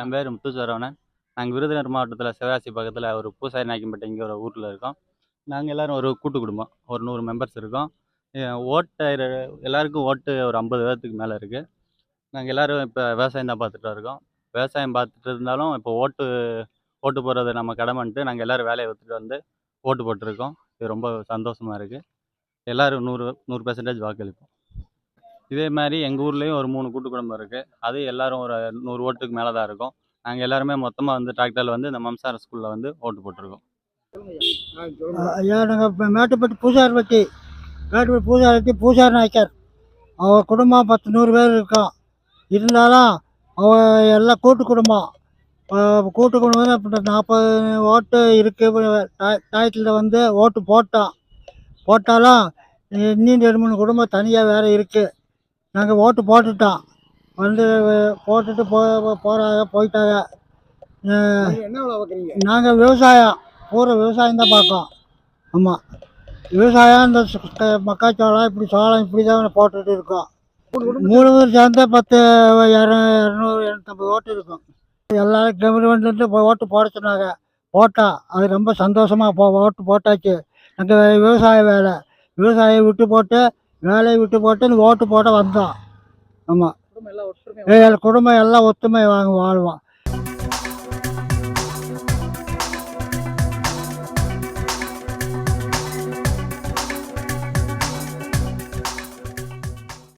என் பேர் முத்துச்சரவணன் நாங்கள் விருதுநகர் மாவட்டத்தில் சிவகாசி பக்கத்தில் ஒரு பூசாரி நாய்க்கம்பேட்டை இங்கே ஒரு ஊரில் இருக்கோம். நாங்கள் எல்லோரும் ஒரு கூட்டு குடும்பம். ஒரு நூறு மெம்பர்ஸ் இருக்கோம். எ- ஓட்டு எல்லாருக்கும் ஓட்டு ஒரு ஐம்பது பேர்த்துக்கு மேலே இருக்குது நாங்கள் எல்லோரும் இப்போ விவசாயம் தான் பார்த்துட்டு இருக்கோம். விவசாயம் பார்த்துட்டு இருந்தாலும் இப்போ ஓட்டு ஓட்டு போடுறது நம்ம கடமைன்ட்டு நாங்கள் எல்லோரும் வேலையை ஒத்துட்டு வந்து ஓட்டு போட்டிருக்கோம். இது ரொம்ப சந்தோஷமாக இருக்குது எல்லோரும் நூறு நூறு பெர்சன்டேஜ் வாக்களிப்போம். இதே மாதிரி எங்கள் ஊர்லேயும் ஒரு மூணு கூட்டு குடும்பம் இருக்குது அது எல்லாரும் ஒரு நூறு ஓட்டுக்கு மேலே தான் இருக்கும். நாங்கள் எல்லாருமே மொத்தமாக வந்து டிராக்டரில் வந்து இந்த மம்சார ஸ்கூலில் வந்து ஓட்டு போட்டிருக்கோம். ஐயா நாங்கள் இப்போ மேட்டுப்பட்டி பூசாரிப்பட்டி மேட்டுப்பட்டி பூசாரிப்பட்டி பூசாரி நாய்க்கர். அவள் குடும்பம் பத்து நூறு பேர் இருக்கோம் இருந்தாலும் அவள் எல்லாம் கூட்டு குடும்பம். கூட்டு குடும்பம் இப்போ நாற்பது ஓட்டு இருக்குது டாயத்தில் வந்து ஓட்டு போட்டோம் போட்டாலும் இன்னும் ரெண்டு மூணு குடும்பம் தனியாக வேறு இருக்குது நாங்கள் ஓட்டு போட்டுட்டோம். வந்து போட்டுட்டு போ போகிறாங்க போயிட்டாங்க. நாங்கள் விவசாயம் பூரா விவசாயம் தான் பார்க்கோம் ஆமாம் விவசாயம் இந்த மக்காச்சோளம் இப்படி சோளம் இப்படி தான் போட்டுட்டு இருக்கோம். மூணு பேர் சேர்ந்தா பத்து இர- இரநூறு இரநூத்தம்பது ஓட்டு இருக்கும். எல்லாரும் கவர்மெண்ட்லேருந்து ஓட்டு போட சொன்னாங்க. போட்டா அது ரொம்ப சந்தோஷமாக போ ஓட்டு போட்டாச்சு. நாங்கள் விவசாய வேலை. விவசாயம் விட்டு போட்டு வேலையை விட்டு போட்டு இந்த ஓட்டு போட வந்தோம் ஆமாம் குடும்பம் எல்லாம் குடும்பம் எல்லாம் ஒத்துமை வாங்க வாழ்வோம்